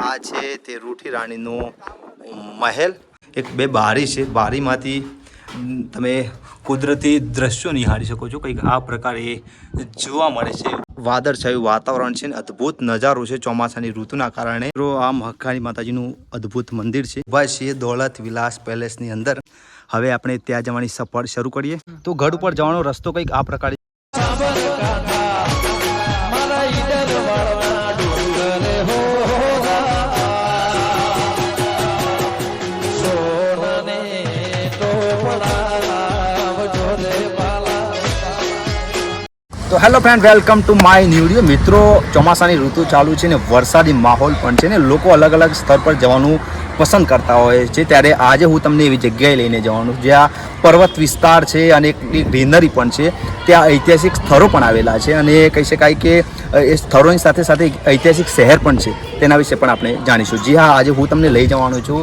આ છે તે રૂઠી રાણીનો મહેલ. એક બે બારી છે. બારીમાંથી તમે કુદરતી દ્રશ્યો નિહાળી શકો છો. કંઈક આ પ્રકારે જોવા મળે છે. વાદળછાયું વાતાવરણ છે અદ્ભુત નજારો છે ચોમાસાની ઋતુના કારણે. આ મહાકાળી માતાજીનું અદ્ભુત મંદિર છે. ઊભા દોલત વિલાસ પેલેસની અંદર. હવે આપણે ત્યાં જવાની સફર શરૂ કરીએ. તો ગઢ ઉપર જવાનો રસ્તો કંઈક આ પ્રકારે. તો hello friend welcome to my new video મિત્રો, ચોમાસાની ઋતુ ચાલુ છે ને વરસાદી માહોલ પણ છે ને લોકો અલગ અલગ સ્થળ પર જવાનું પસંદ કરતા હોય છે, ત્યારે આજે હું તમને એવી જગ્યાએ લઈને જવાનું જ્યાં પર્વત વિસ્તાર છે અને એક ગ્રીનરી પણ છે, ત્યાં ઐતિહાસિક સ્થળો પણ આવેલા છે અને કહી શકાય કે એ સ્થળોની સાથે સાથે ઐતિહાસિક શહેર પણ છે, તેના વિશે પણ આપણે જાણીશું. જી હા, આજે હું તમને લઈ જવાનો છું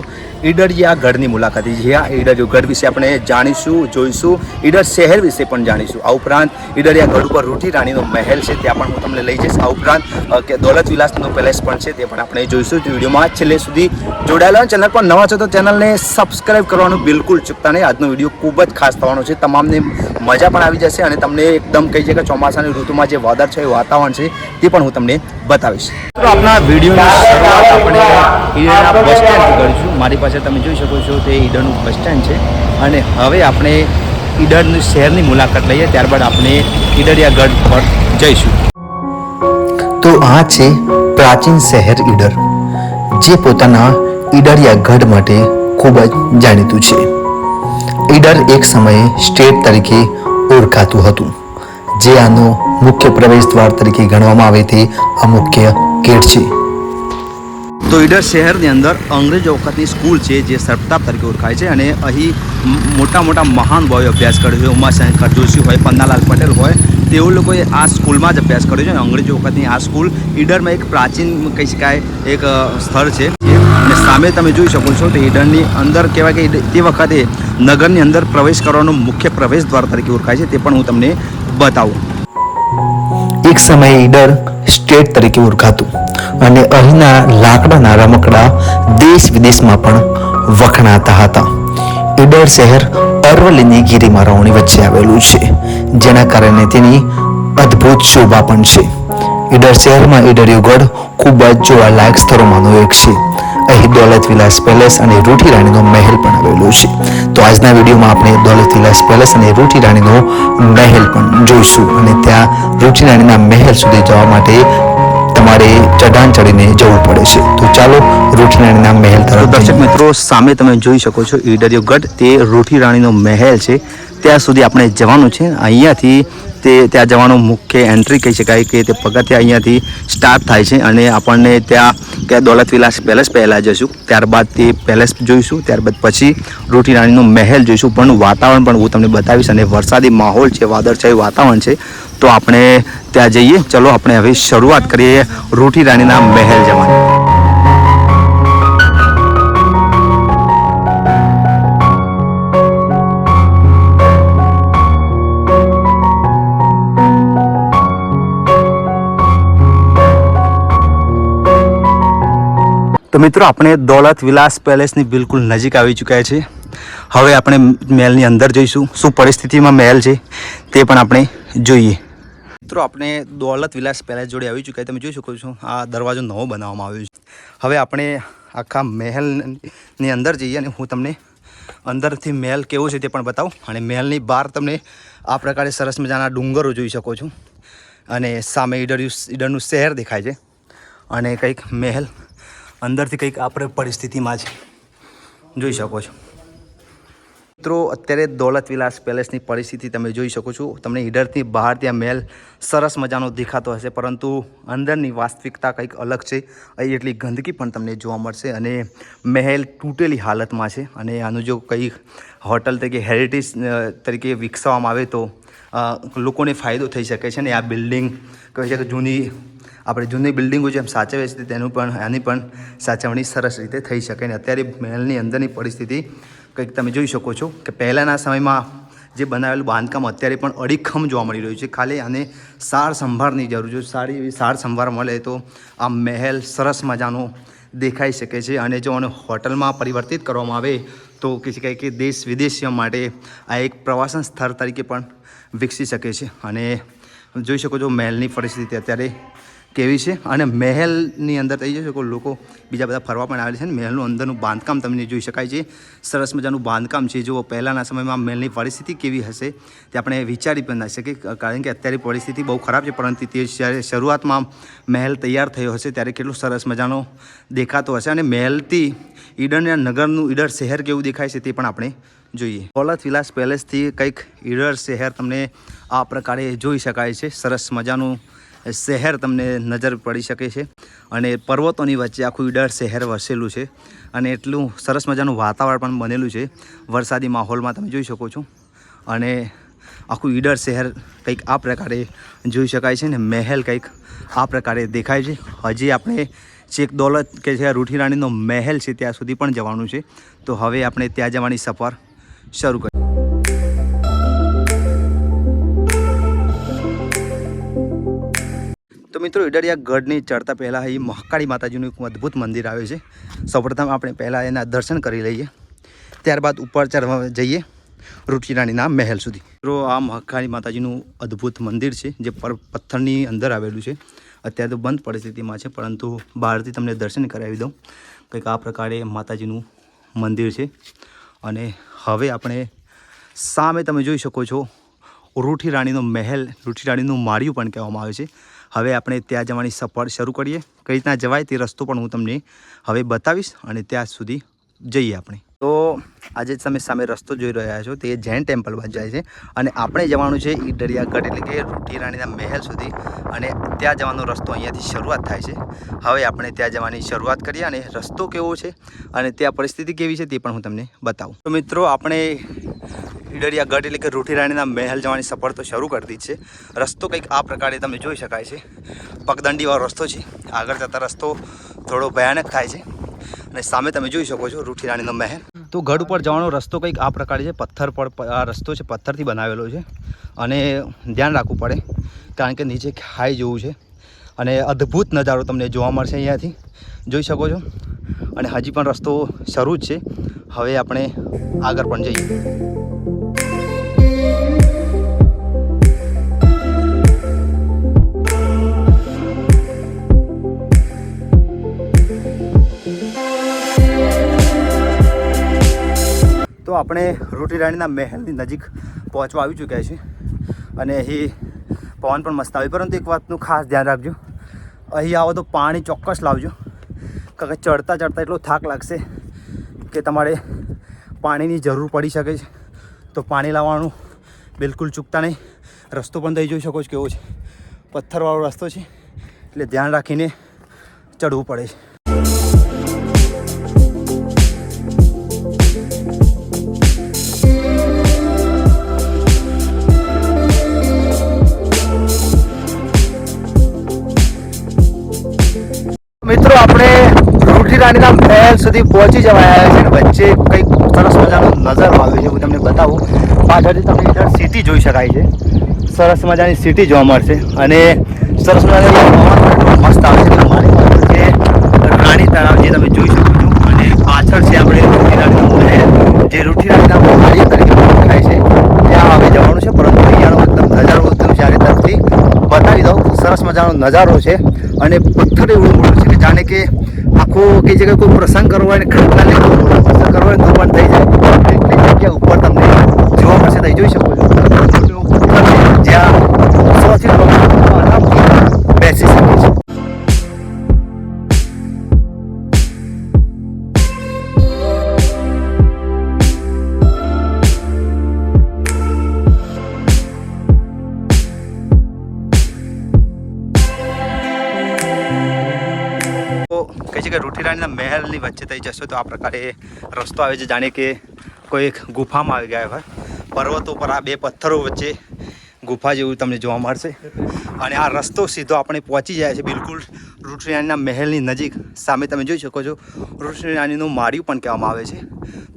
ઈડરિયા ગઢની મુલાકાત. જી હા ઈડરિયા ગઢ વિશે આપણે જાણીશું, જોઈશું, ઈડર શહેર વિશે પણ જાણીશું. આ ઉપરાંત ઈડરિયા ગઢ ઉપર રૂઠી રાણીનો મહેલ છે, ત્યાં પણ હું તમને લઈ જઈશ. આ ઉપરાંત કે દોલત વિલાસનો પેલેસ પણ છે, તે પણ આપણે જોઈશું. વિડીયોમાં છેલ્લે સુધી જોડાયેલા ચેનલ પર નવા છો તો ચેનલને સબસ્ક્રાઈબ કરવાનું બિલકુલ ચૂકતા નહીં. આજનો વીડિયો ખૂબ જ ખાસ થવાનો છે. તમામને મજા પણ આવી જશે અને તમને એકદમ કહી છે કે ચોમાસાની ઋતુમાં જે વાદળ છે, એ વાતાવરણ છે, તે પણ હું તમને બતાવીશ. તો આપણા વિડીયોની શરૂઆત આપણે ઈડરના બસ સ્ટેન્ડથી કરીશું. મારી પાસે તમે જોઈ શકો છો તે ઈડરનું બસ સ્ટેન્ડ છે. અને હવે આપણે ઈડરની શહેરની મુલાકાત લઈએ. ત્યારબાદ આપણે ઈડરિયા પર જઈશું. તો આ છે પ્રાચીન શહેર ઈડર, જે પોતાના ઈડરિયા ગઢ માટે ખૂબ જ જાણીતું છે. ઈડર એક સમયે સ્ટેટ તરીકે ઓળખાતું હતું, જે આનો મુખ્ય પ્રવેશ દ્વાર તરીકે ગણવામાં આવે તે આ મુખ્ય ગેટ છે. તો ઈડર શહેરની અંદર અંગ્રેજો વખતની સ્કૂલ છે, જે સરતાપ તરીકે ઓળખાય છે અને અહીં મોટા મોટા મહાન ભાઈઓ અભ્યાસ કર્યો છે, ઉમાશંકર જોશી હોય, પન્નાલાલ પટેલ હોય, તેઓ લોકોએ આ સ્કૂલમાં જ અભ્યાસ કર્યો છે અને અંગ્રેજો વખતની આ સ્કૂલ ઈડરમાં એક પ્રાચીન કહી શકાય, એક સ્થળ છે. સામે તમે જોઈ શકો છો તો ઈડરની અંદર કહેવાય કે તે વખતે નગરની અંદર પ્રવેશ કરવાનો મુખ્ય પ્રવેશ દ્વાર તરીકે ઓળખાય છે, તે પણ હું તમને બતાવું. એક સમયે ઈડર સ્ટેટ તરીકે ઓળખાતું અને અહીંના લાકડાના રમકડા દેશ વિદેશમાં પણ વખણાતા હતા. ઈડર શહેર અરવલ્લીની ગિરિમાળાઓની વચ્ચે આવેલું છે, જેના કારણે તેની અદ્ભુત શોભા પણ છે. ઈડર શહેરમાં ઈડર ગઢ ખૂબ જ જોવાલાયક સ્થળોમાંનું એક છે. અહીં દોલત વિલાસ પેલેસ અને રૂઠી રાણીનો મહેલ પણ આવેલો છે. તો આજના વિડીયોમાં આપણે દોલત વિલાસ પેલેસ અને રૂઠી રાણીનો મહેલ પણ જોઈશું અને ત્યાં રૂઠી રાણીના મહેલ સુધી જવા માટે તમારે ચઢાણ ચડીને જવું પડે છે. તો ચાલો રૂઠી રાણીના મહેલ તરફ દર્શક મિત્રો સામે તમે જોઈ શકો છો ઈડરિયો ગઢ. તે રૂઠી રાણીનો મહેલ છે. ત્યાં સુધી આપણે જવાનું છે. અહીંયાથી તે ત્યાં જવાનું મુખ્ય એન્ટ્રી કહી શકાય કે તે પગથિયા અહીંયાથી સ્ટાર્ટ થાય છે અને આપણને ત્યાં કે દોલત વિલાસ પેલેસ પહેલાં જઈશું, ત્યારબાદ તે પેલેસ જોઈશું, ત્યારબાદ પછી રોટી રાણીનો મહેલ જોઈશું. પણ વાતાવરણ પણ હું તમને બતાવીશ અને વરસાદી માહોલ છે, વાદળછાયું વાતાવરણ છે, તો આપણે ત્યાં જઈએ. ચલો, આપણે હવે શરૂઆત કરીએ રોટી રાણીના મહેલ જવાની. તો મિત્રો, આપણે દોલત વિલાસ પેલેસની બિલકુલ નજીક આવી ચૂક્યા છે હવે આપણે મહેલની અંદર જઈશું. શું પરિસ્થિતિમાં મહેલ છે તે પણ આપણે જોઈએ. મિત્રો, આપણે દોલત વિલાસ પેલેસ જોડે આવી ચૂક્યા. તમે જોઈ શકો છો, આ દરવાજો નવો બનાવવામાં આવ્યો છે. હવે આપણે આખા મહેલની અંદર જઈએ અને હું તમને અંદરથી મહેલ કેવો છે તે પણ બતાવું. અને મહેલની બહાર તમને આ પ્રકારે સરસ મજાના ડુંગરો જોઈ શકો છો. અને સામે ઈડર ઈડરનું શહેર દેખાય છે. અને કંઈક મહેલ અંદરથી કંઈક આપણે પરિસ્થિતિમાં જ જોઈ શકો છો. મિત્રો, અત્યારે દોલત વિલાસ પેલેસની પરિસ્થિતિ તમે જોઈ શકો છો. તમને ઈડરથી બહાર ત્યાં મહેલ સરસ મજાનો દેખાતો હશે, પરંતુ અંદરની વાસ્તવિકતા કંઈક અલગ છે. અહીં એટલી ગંદકી પણ તમને જોવા મળશે અને મહેલ તૂટેલી હાલતમાં છે. અને આનું જો કંઈ હોટલ તરીકે, હેરિટેજ તરીકે વિકસાવવામાં આવે તો લોકોને ફાયદો થઈ શકે છે. ને આ બિલ્ડિંગ કહે છે કે જૂની આપણે જૂની બિલ્ડિંગો જેમ સાચવે છે તેનું પણ, આની પણ સાચવણી સરસ રીતે થઈ શકે ને અત્યારે મહેલની અંદરની પરિસ્થિતિ કંઈક તમે જોઈ શકો છો કે પહેલાંના સમયમાં જે બનાવેલું બાંધકામ અત્યારે પણ અડીખમ જોવા મળી રહ્યું છે. ખાલી આને સાર સંભાળની જરૂર છે. સારી એવી સાર સંભાળ મળે તો આ મહેલ સરસ મજાનો દેખાઈ શકે છે અને જો આને હોટલમાં પરિવર્તિત કરવામાં આવે તો કહી શકાય કે દેશ વિદેશીઓ માટે આ એક પ્રવાસન સ્થળ તરીકે પણ વિકસી શકે છે. અને જોઈ શકો છો મહેલની પરિસ્થિતિ અત્યારે કેવી છે અને મહેલની અંદર થઈ જશે લોકો બીજા બધા ફરવા પણ આવેલા છે ને મહેલનું અંદરનું બાંધકામ તમને જોઈ શકાય છે. સરસ મજાનું બાંધકામ છે. જો પહેલાંના સમયમાં મહેલની પરિસ્થિતિ કેવી હશે તે આપણે વિચારી પણ ના શકીએ. કારણ કે અત્યારે પરિસ્થિતિ બહુ ખરાબ છે, પરંતુ તે જ્યારે શરૂઆતમાં મહેલ તૈયાર થયો હશે ત્યારે કેટલું સરસ મજાનો દેખાતો હશે અને મહેલથી ઈડર નગરનું ઈડર શહેર કેવું દેખાય છે તે પણ આપણે જોઈએ. દોલત વિલાસ પેલેસથી કંઈક ઈડર શહેર તમને આ પ્રકારે જોઈ શકાય છે. સરસ મજાનું શહેર તમને નજર પડી શકે છે અને પર્વતોની વચ્ચે આખું ઈડર શહેર વસેલું છે અને એટલું સરસ મજાનું વાતાવરણ પણ બનેલું છે. વરસાદી માહોલમાં તમે જોઈ શકો છો. અને આખું ઈડર શહેર કંઈક આ પ્રકારે જોઈ શકાય છે ને મહેલ કંઈક આ પ્રકારે દેખાય છે. હજી આપણે ચેક દોલત કે જે રૂઠી રાણીનો મહેલ છે ત્યાં સુધી પણ જવાનું છે. તો હવે આપણે ત્યાં જવાની સફર શરૂ કરીએ મિત્રો ઈડરિયા ગઢની ચડતા પહેલાં અહીં મહાકાળી માતાજીનું એક અદ્ભુત મંદિર આવે છે. સૌપ્રથમ આપણે પહેલાં એના દર્શન કરી લઈએ. ત્યારબાદ ઉપર ચડવા જઈએ રૂટીરાણીના મહેલ સુધી. મિત્રો, આ મહાકાળી માતાજીનું અદ્ભુત મંદિર છે, જે પર પથ્થરની અંદર આવેલું છે. અત્યારે તો બંધ પરિસ્થિતિમાં છે, પરંતુ બહારથી તમને દર્શન કરાવી દઉં. કંઈક આ પ્રકારે માતાજીનું મંદિર છે. અને હવે આપણે સામે તમે જોઈ શકો છો રૂઠી રાણીનો મહેલ રૂઠી રાણીનું માળિયું પણ કહેવામાં આવે છે. હવે આપણે ત્યાં જવાની સફર શરૂ કરીએ. કઈ રીતના જવાય તે રસ્તો પણ હું તમને હવે બતાવીશ અને ત્યાં સુધી જઈએ આપણે. તો આજે તમે સામે રસ્તો જોઈ રહ્યા છો, તે જૈન ટેમ્પલ બાજુ જાય છે અને આપણે જવાનું છે ઈ દરિયાગઢ એટલે કે રૂટી રાણીના મહેલ સુધી અને ત્યાં જવાનો રસ્તો અહીંયાથી શરૂઆત થાય છે. હવે આપણે ત્યાં જવાની શરૂઆત કરીએ અને રસ્તો કેવો છે અને ત્યાં પરિસ્થિતિ કેવી છે તે પણ હું તમને બતાવું. તો મિત્રો, આપણે ઈડરિયા ગઢ એટલે કે રૂઠીરાણીના મહેલ જવાની સફર તો શરૂ કરી દીધી છે. રસ્તો કંઈક આ પ્રકારે તમે જોઈ શકાય છે. પગદંડીવાળો રસ્તો છે. આગળ જતા રસ્તો થોડો ભયાનક થાય છે. અને સામે તમે જોઈ શકો છો રૂઠી રાણીનો મહેલ. તો ગઢ ઉપર જવાનો રસ્તો કંઈક આ પ્રકારે છે. પથ્થર પર આ રસ્તો છે, પથ્થરથી બનાવેલો છે. અને ધ્યાન રાખવું પડે, કારણ કે નીચે ખાઈ જેવું છે. અને અદ્ભુત નજારો તમને જોવા મળશે અહીંયાથી. જોઈ શકો છો? અને હજી પણ રસ્તો શરૂ જ છે. હવે આપણે આગળ પણ જઈએ. તો આપણે રોટી રાણીના મહેલની નજીક પહોંચવા આવી ચૂક્યા છે અને અહીં પવન પણ મસ્ત આવે. પરંતુ એક વાતનું ખાસ ધ્યાન રાખજો. અહીં આવો તો પાણી ચોક્કસ લાવજો. કારણ કે ચડતા ચડતા એટલો થાક લાગશે કે તમારે પાણીની જરૂર પડી શકે છે. તો પાણી લાવવાનું બિલકુલ ચૂકતા નહીં. રસ્તો પણ થઈ જોઈ શકો છો કેવો છે. પથ્થરવાળો રસ્તો છે. એટલે ધ્યાન રાખીને ચડવું પડે છે. મિત્રો, આપણે રૂઠી રાણીના મહેલ સુધી પહોંચી જવા આવ્યા છે અને વચ્ચે કંઈક સરસ મજાનો નજારો આવ્યો છે, હું તમને બતાવું. પાછળથી તમને ઇધર સિટી જોઈ શકાય છે. સરસ મજાની સિટી જોવા મળશે અને સરસ મજાનો મસ્ત આવશે મારી પાછળ છે રાણી તળાવ જે તમે જોઈ શકો છો. અને પાછળ છે આપણે રૂઠી રાણીનો મહેલ. જે રૂઠી રાણીના મહારી તરીકે ઓળખાય છે. ત્યાં આવી જવાનું છે, પરંતુ અહીંયાનો એકદમ નજારો એકદમ ચારે તરફથી બતાવી દઉં. સરસ મજાનો નજારો છે અને પથ્થર એવું છે. કે જાણે કે આખો કે જગ્યાએ કોઈ પ્રસંગ કરવો હોય ને કહે છે કે રૂઠીરાણીના મહેલની વચ્ચે થઈ જશો તો આ પ્રકારે રસ્તો આવે છે. જાણે કે કોઈ એક ગુફામાં આવી ગયા હોય. પર્વતો પર આ બે પથ્થરો વચ્ચે ગુફા જેવું તમને જોવા મળશે. અને આ રસ્તો સીધો આપણે પહોંચી જાય છે. બિલકુલ રૂઠીરાણીના મહેલની નજીક. સામે તમે જોઈ શકો છો રૂઠી રાણીનું માળિયું પણ કહેવામાં આવે છે.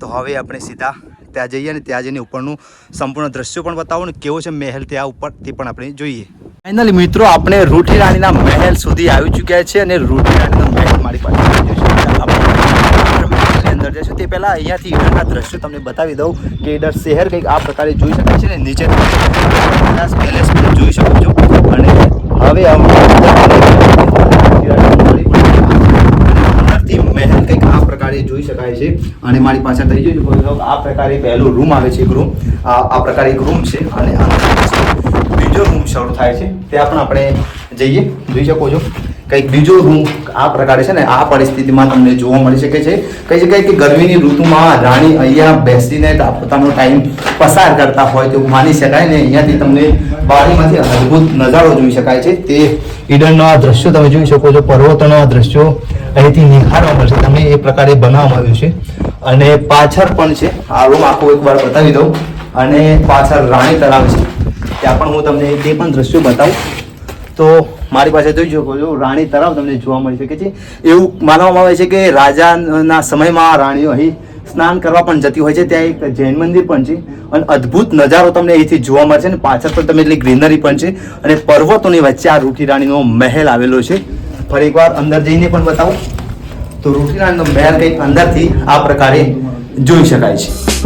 તો હવે આપણે સીધા ત્યાં જઈએ અને ત્યાં જઈને ઉપરનું સંપૂર્ણ દ્રશ્યો પણ બતાવો ને કેવો છે મહેલ ત્યાં ઉપર તે પણ આપણે જોઈએ. ફાઇનલી મિત્રો, આપણે રૂઠી રાણીના મહેલ સુધી આવી ચૂક્યા છે અને રૂઠી મારી પાસે અંદર જઈશું તે પહેલાં અહીંયાથી ઈડરના દ્રશ્યો તમને બતાવી દઉં કે ઈડર શહેર કંઈક આ પ્રકારે જોઈ શકાય છે ને નીચે પેલેસ જોઈ શકો છો. અને હવે મહેલ કંઈક આ પ્રકારે જોઈ શકાય છે. અને મારી પાસે થઈ જોઈ આ પ્રકારે પહેલો રૂમ આવે છે એક રૂમ આ પ્રકારે એક રૂમ છે. અને બીજો રૂમ શરૂ થાય છે. ત્યાં પણ આપણે જઈએ. જોઈ શકો છો. કંઈક બીજો રૂમ આ પ્રકારે છે ને આ પરિસ્થિતિમાં તમને જોવા મળી શકે છે. કહી શકાય કે ગરમીની ઋતુમાં રાણી અહીંયા બેસીને પોતાનો ટાઈમ પસાર કરતા હોય તેવું માની શકાય ને અહીંયાથી તમને બારીમાંથી અદ્ભુત નજારો જોઈ શકાય છે. તે ઈડનનો આ દ્રશ્યો તમે જોઈ શકો છો, પર્વતોનો આ દ્રશ્યો અહીંથી નિહાળવા મળશે. તમને એ પ્રકારે બનાવવામાં આવ્યું છે. અને પાછળ પણ છે, આ રૂમ આખો એકવાર બતાવી દઉં. અને પાછળ રાણી તળાવ છે. ત્યાં પણ હું તમને તે પણ દ્રશ્યો બતાવું. તો મારી પાસે જોઈ શકો છો, રાણી તળાવ તમને જોવા મળી શકે છે. એવું માનવામાં આવે છે કે રાજાના સમયમાં રાણીઓ અહીં સ્નાન કરવા પણ જતી હોય છે. ત્યાં એક જૈન મંદિર પણ છે. અને અદ્ભુત નજારો તમને અહીંથી જોવા મળશે અને પાછળ પણ તમે એટલી ગ્રીનરી પણ છે. અને પર્વતોની વચ્ચે આ રૂઠી રાણીનો મહેલ આવેલો છે. ફરી એકવાર અંદર જઈને પણ બતાવું. તો રૂઠી રાણીનો મહેલ કંઈક અંદરથી આ પ્રકારે જોઈ શકાય છે.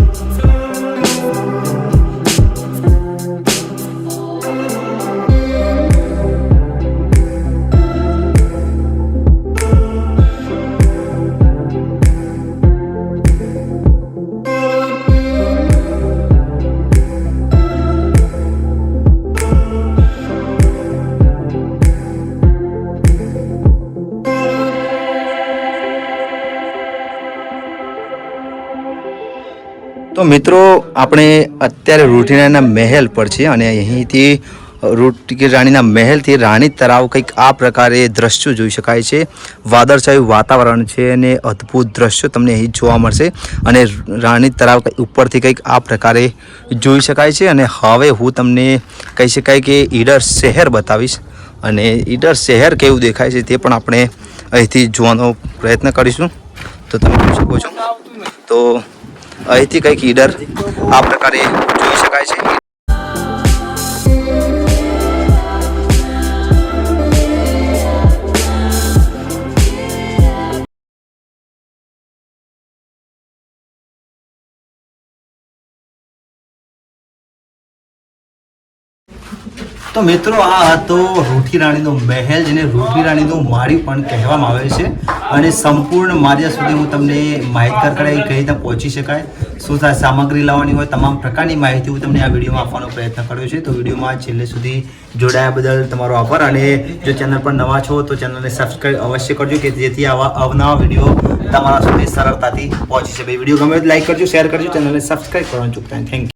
મિત્રો, આપણે અત્યારે રૂટીનાના મહેલ પર છે અને અહીંથી રૂટી રાણીના મહેલથી રાણી તળાવ કંઈક આ પ્રકારે દ્રશ્યો જોઈ શકાય છે. વાદળછાયું વાતાવરણ છે અને અદ્ભુત દ્રશ્યો તમને અહીં જોવા મળશે. અને રાણી તળાવ ઉપરથી કંઈક આ પ્રકારે જોઈ શકાય છે. અને હવે હું તમને કહી શકાય કે ઈડર શહેર બતાવીશ. અને ઈડર શહેર કેવું દેખાય છે તે પણ આપણે અહીંથી જોવાનો પ્રયત્ન કરીશું. તો તમે જોઈ શકો છો. તો અહીંથી કંઈક ઈડર આ પ્રકારે જોઈ શકાય છે. તો મિત્રો, આ હતો રૂઠી રાણીનો મહેલ, જેને રૂઠી રાણીનું માળી પણ કહેવામાં આવે છે. અને સંપૂર્ણ માર્યા સુધી હું તમને માહિતગાર કરાવી કઈ રીતે પહોંચી શકાય, શું થાય, સામગ્રી લાવવાની હોય, તમામ પ્રકારની માહિતી હું તમને આ વિડીયોમાં આપવાનો પ્રયત્ન કર્યો છે. તો વિડીયોમાં છેલ્લે સુધી જોડાયા બદલ તમારો આભાર. અને જો ચેનલ પર નવા છો, તો ચેનલને સબસ્ક્રાઈબ અવશ્ય કરજો, કે જેથી આવા અવનવા વીડિયો તમારા સુધી સરળતાથી પહોંચી શકે. વીડિયો ગમે લાઈક કરજો, શેર કરજો, ચેનલને સબસ્ક્રાઈબ કરવાનું ચૂકતા થેન્ક યુ